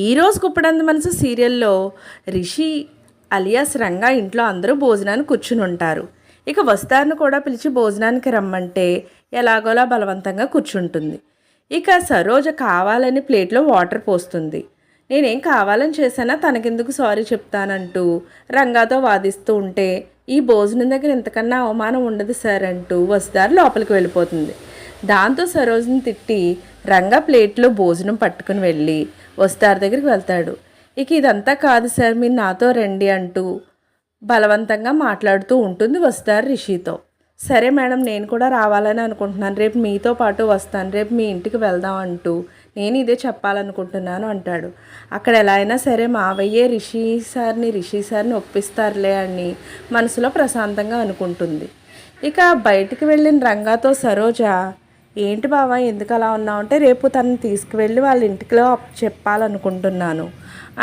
ఈరోజు కుప్పడంత మనసు సీరియల్లో రిషి అలియాస్ రంగా ఇంట్లో అందరూ భోజనానికి కూర్చుని ఉంటారు. ఇక వస్తారని కూడా పిలిచి భోజనానికి రమ్మంటే ఎలాగోలా బలవంతంగా కూర్చుంటుంది. ఇక సరోజ కావాలని ప్లేట్లో వాటర్ పోస్తుంది. నేనేం కావాలని చేశానా? తనకెందుకు సారీ చెప్తానంటూ రంగాతో వాదిస్తూ ఉంటే ఈ భోజనం దగ్గర ఇంతకన్నా అవమానం ఉండదు సార్ అంటూ వసుదారు లోపలికి వెళ్ళిపోతుంది. దాంతో సరోజ్ని తిట్టి రంగా ప్లేట్లో భోజనం పట్టుకుని వెళ్ళి వస్తారు దగ్గరికి వెళ్తాడు. ఇక ఇదంతా కాదు సార్ మీరు నాతో రండి అంటూ బలవంతంగా మాట్లాడుతూ ఉంటుంది వస్తారు రిషితో. సరే మేడం నేను కూడా రావాలని అనుకుంటున్నాను. రేపు మీతో పాటు వస్తాను. రేపు మీ ఇంటికి వెళ్దాం అంటూ నేను ఇదే చెప్పాలనుకుంటున్నాను అంటాడు. అక్కడ ఎలా అయినా సరే మావయ్యే రిషి సార్ని రిషి సార్ని ఒప్పిస్తారులే అని మనసులో ప్రశాంతంగా అనుకుంటుంది. ఇక బయటికి వెళ్ళిన రంగాతో సరోజ ఏంటి బావా ఎందుకు అలా ఉన్నావు అంటే రేపు తనని తీసుకువెళ్ళి వాళ్ళ ఇంటికిలో చెప్పాలనుకుంటున్నాను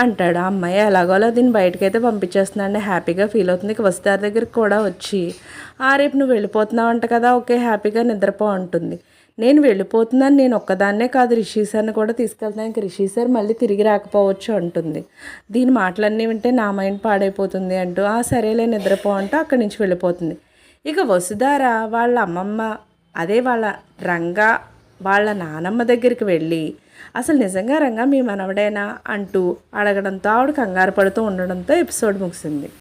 అంటాడు. ఆ అమ్మాయి ఎలాగోలా దీన్ని బయటకైతే పంపించేస్తున్నాను హ్యాపీగా ఫీల్ అవుతుంది. ఇక వస్తారి దగ్గరికి కూడా వచ్చి ఆ రేపు నువ్వు వెళ్ళిపోతున్నావు అంట కదా ఓకే హ్యాపీగా నిద్రపో అంటుంది. నేను వెళ్ళిపోతున్నాను నేను ఒక్కదాన్నే కాదు రిషి సార్ని కూడా తీసుకెళ్తాను రిషి సార్ మళ్ళీ తిరిగి రాకపోవచ్చు అంటుంది. దీని మాటలన్నీ వింటే నా మైండ్ పాడైపోతుంది అంటూ ఆ సరేలే నిద్రపో అంటూ అక్కడి నుంచి వెళ్ళిపోతుంది. ఇక వసుధార వాళ్ళ అమ్మమ్మ అదే వాళ్ళ రంగా వాళ్ళ నానమ్మ దగ్గరికి వెళ్ళి అసలు నిజంగా రంగా మీ మనవడేనా? అంటూ అడగడంతో ఆవిడ కంగారు పడుతూ ఉండడంతో ఎపిసోడ్ ముగిసింది.